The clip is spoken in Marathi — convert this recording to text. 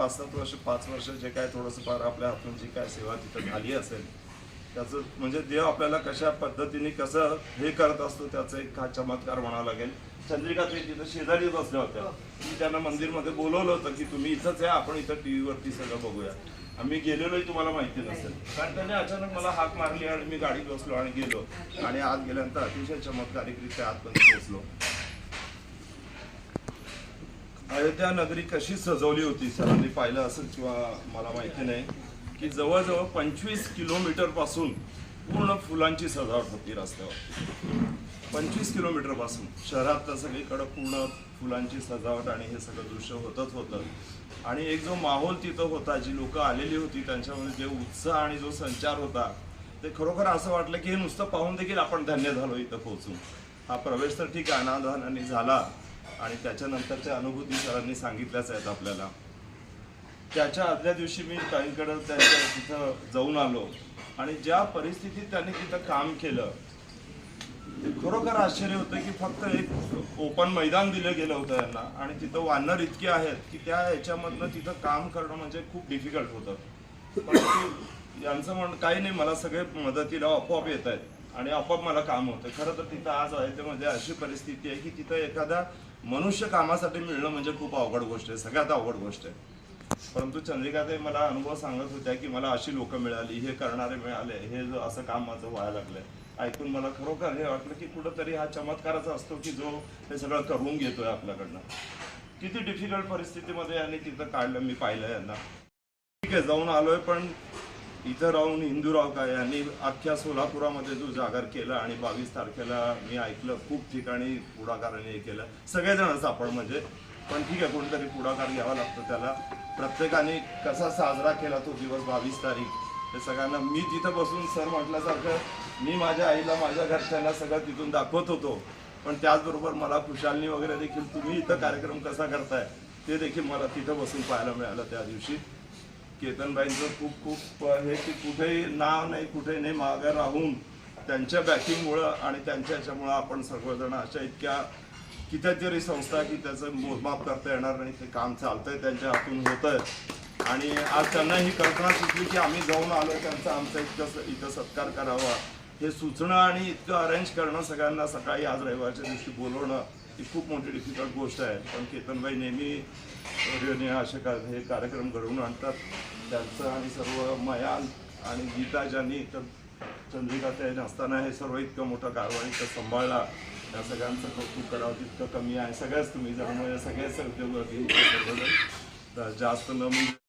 पाच सात वर्ष पाच वर्ष जे काय थोडंसं फार आपल्या हातून जी काय सेवा तिथं झाली असेल त्याचं म्हणजे देव आपल्याला कशा पद्धतीने कसं हे करत असतो त्याचा एक हा चमत्कार म्हणावा लागेल. चंद्रिका ते तिथं शेजारी बसल्या होत्या. मी त्यांना मंदिरमध्ये बोलवलं होतं की तुम्ही इथंच या आपण इथं टी व्हीवरती सगळं बघूया. आम्ही गेलेलोही तुम्हाला माहिती नसेल. कारण त्याने अचानक मला हाक मारली आणि मी गाडीत बसलो आणि गेलो. आणि आत गेल्यानंतर अतिशय चमत्कारिकरित्या आतपर्यंत पोहोचलो. अयोध्या नगरी कशी सजवली होती सरांनी पाहिलं असेल किंवा मला माहिती नाही की जवळजवळ पंचवीस किलोमीटरपासून पूर्ण फुलांची सजावट होती रस्त्यावर. पंचवीस किलोमीटरपासून. शहरात तर सगळीकडं पूर्ण फुलांची सजावट आणि हे सगळं दृश्य होतच होतं. आणि एक जो माहोल तिथं होता जी लोक आलेली होती त्यांच्यामध्ये जे उत्साह आणि जो संचार होता ते खरोखर असं वाटलं की हे नुसतं पाहून देखील आपण धन्य झालो इथं पोहोचून. हा प्रवेश तर ठीक आहे अनाधानाने झाला. आणि त्याच्यानंतरच्या अनुभूती सरांनी सांगितल्याच आहेत आपल्याला. त्याच्या आदल्या दिवशी मी ताईंकडं त्यांच्या तिथं जाऊन आलो आणि ज्या परिस्थितीत त्यांनी तिथं काम केलं ते खरोखर आश्चर्य होतं की फक्त एक ओपन मैदान दिलं गेलं होतं यांना आणि तिथं वानर इतके आहेत की त्या ह्याच्यामधनं तिथं काम करणं म्हणजे खूप डिफिकल्ट होतं. परंतु यांचं म्हण काही नाही मला सगळे मदतीला आपोआप येत आहेत. आणि आपोआप मला काम होतं. खरं तर तिथं आज अयोध्येमध्ये म्हणजे अशी परिस्थिती आहे की तिथं एखादा मनुष्य कामासाठी मिळणं म्हणजे खूप अवघड गोष्ट आहे सगळ्यात अवघड गोष्ट आहे. परंतु चंद्रिकाताई मला अनुभव सांगत होत्या की मला अशी लोक मिळाली हे करणारे मिळाले हे जो असं काम माझं व्हायला लागलंय. ऐकून मला खरोखर हे वाटलं की कुठंतरी हा चमत्काराचा असतो की जो हे सगळं करून घेतोय आपल्याकडनं. किती डिफिकल्ट परिस्थितीमध्ये यांनी तिथं काढलं मी पाहिलं यांना. ठीक आहे जाऊन आलोय पण इथं राहून हिंदूराव काय यांनी अख्ख्या सोलापुरामध्ये जो जागर केला आणि बावीस तारखेला मी ऐकलं खूप ठिकाणी पुढाकाराने हे केलं. सगळेजण आपण म्हणजे पण ठीक आहे कोणतरी पुढाकार घ्यावा लागतो त्याला. प्रत्येकाने कसा साजरा केला तो दिवस बावीस तारीख हे सगळ्यांना मी तिथं बसून सर म्हटल्यासारखं मी माझ्या आईला माझ्या घरच्यांना सगळं तिथून दाखवत होतो. पण त्याचबरोबर मला खुशालनी वगैरे देखील तुम्ही इथं कार्यक्रम कसा करताय ते देखील मला तिथं बसून पाहायला मिळालं त्या दिवशी. केतनबाईंचं खूप खूप हे की कुठेही नाव नाही कुठे नाही मागे राहून त्यांच्या बॅकिंगमुळं आणि त्यांच्या ह्याच्यामुळं आपण सर्वजण अशा इतक्या कितीतरी संस्था की त्याचं मोजमाप करता येणार नाही ते काम चालतंय त्यांच्या हातून होतंय. आणि आज त्यांना ही कल्पना सुचली की आम्ही जाऊन आलो त्यांचा आमचा इतकं इथं सत्कार करावा. हे सुचणं आणि इतकं अरेंज करणं सगळ्यांना सकाळी आज रविवारच्या दिवशी बोलवणं ती खूप मोठी डिफिकल्ट गोष्ट आहे. पण केतनबाई नेहमी रेने असे का हे कार्यक्रम घडवून आणतात. त्यांचं आणि सर्व मयाल आणि गीता ज्यांनी तर चंद्रिका त्या नसताना हे सर्व इतकं मोठं कारवाई सांभाळला. त्या सगळ्यांचं कौतुक करावं तितकं कमी आहे. सगळ्याच तुम्ही जण सगळ्याच सगळेच उद्योग तर जास्त न